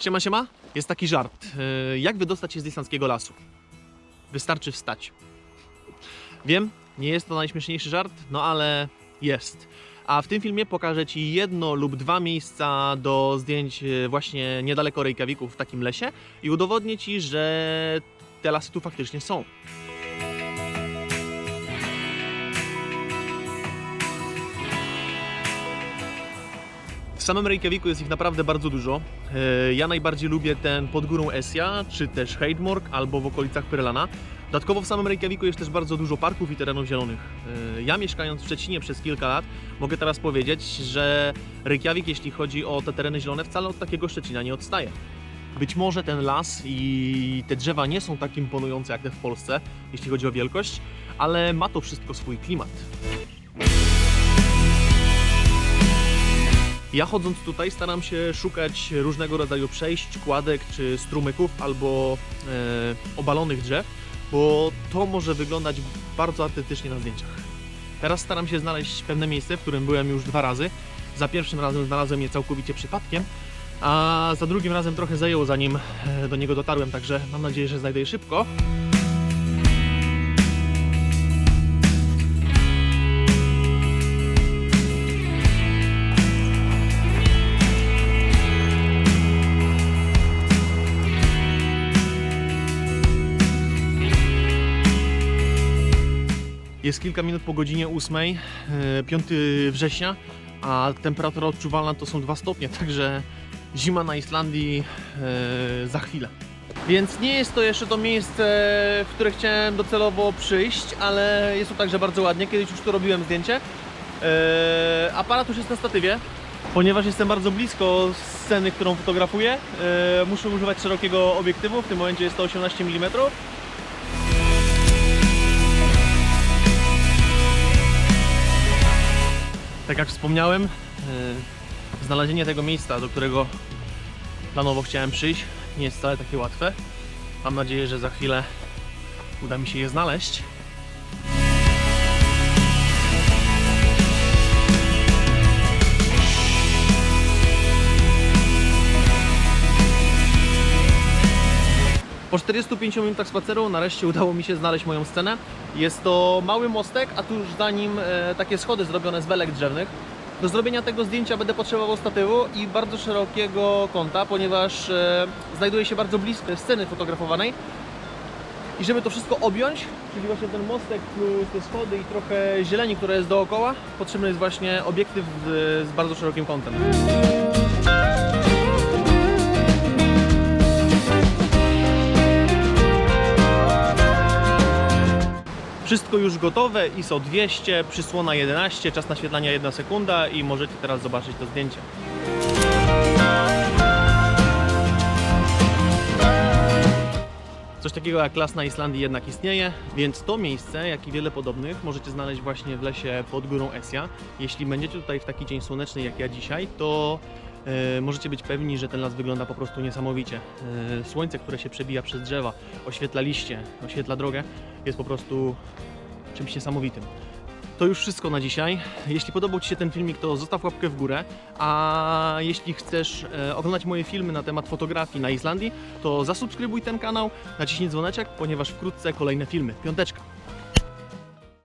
Siema, siema. Jest taki żart. Yy, Jak wydostać się z islandzkiego lasu? Wystarczy wstać. Wiem, nie jest to najśmieszniejszy żart, no ale jest. A w tym filmie pokażę Ci jedno lub dwa miejsca do zdjęć yy, właśnie niedaleko Reykjaviku w takim lesie i udowodnię Ci, że te lasy tu faktycznie są. W samym Reykjaviku jest ich naprawdę bardzo dużo. E, Ja najbardziej lubię ten pod górą Esja, czy też Heidmork, albo w okolicach Pyrlana. Dodatkowo w samym Reykjaviku jest też bardzo dużo parków i terenów zielonych. E, Ja mieszkając w Szczecinie przez kilka lat, mogę teraz powiedzieć, że Reykjavik, jeśli chodzi o te tereny zielone, wcale od takiego Szczecina nie odstaje. Być może ten las i te drzewa nie są tak imponujące jak te w Polsce, jeśli chodzi o wielkość, ale ma to wszystko swój klimat. Ja chodząc tutaj staram się szukać różnego rodzaju przejść, kładek czy strumyków albo e, obalonych drzew, bo to może wyglądać bardzo artystycznie na zdjęciach. Teraz staram się znaleźć pewne miejsce, w którym byłem już dwa razy. Za pierwszym razem znalazłem je całkowicie przypadkiem, a za drugim razem trochę zajęło zanim e, do niego dotarłem, także mam nadzieję, że znajdę je szybko. Jest kilka minut po godzinie 8, e, 5 września, a temperatura odczuwalna to są 2 stopnie, także zima na Islandii e, za chwilę. Więc nie jest to jeszcze to miejsce, w które chciałem docelowo przyjść, ale jest tu także bardzo ładnie. Kiedyś już tu robiłem zdjęcie. E, aparat już jest na statywie. Ponieważ jestem bardzo blisko sceny, którą fotografuję, e, muszę używać szerokiego obiektywu. W tym momencie jest to 18 mm. Tak jak wspomniałem, e, znalezienie tego miejsca, do którego planowo chciałem przyjść, nie jest wcale takie łatwe. Mam nadzieję, że za chwilę uda mi się je znaleźć. Po 45 minutach spaceru nareszcie udało mi się znaleźć moją scenę. Jest to mały mostek, a tuż za nim e, takie schody zrobione z belek drzewnych. Do zrobienia tego zdjęcia będę potrzebował statywu i bardzo szerokiego kąta, ponieważ e, znajduję się bardzo blisko sceny fotografowanej. I żeby to wszystko objąć, czyli właśnie ten mostek plus te schody i trochę zieleni, która jest dookoła, potrzebny jest właśnie obiektyw z bardzo szerokim kątem. Wszystko już gotowe, ISO 200, przysłona 11, czas naświetlania 1 sekunda i możecie teraz zobaczyć to zdjęcie. Coś takiego jak las na Islandii jednak istnieje, więc to miejsce, jak i wiele podobnych, możecie znaleźć właśnie w lesie pod górą Esja. Jeśli będziecie tutaj w taki dzień słoneczny jak ja dzisiaj, to możecie być pewni, że ten las wygląda po prostu niesamowicie. E, słońce, które się przebija przez drzewa, oświetla liście, oświetla drogę, jest po prostu czymś niesamowitym. To już wszystko na dzisiaj. Jeśli podobał Ci się ten filmik, to zostaw łapkę w górę. A jeśli chcesz e, oglądać moje filmy na temat fotografii na Islandii, to zasubskrybuj ten kanał, naciśnij dzwoneczek, ponieważ wkrótce kolejne filmy. Piąteczka.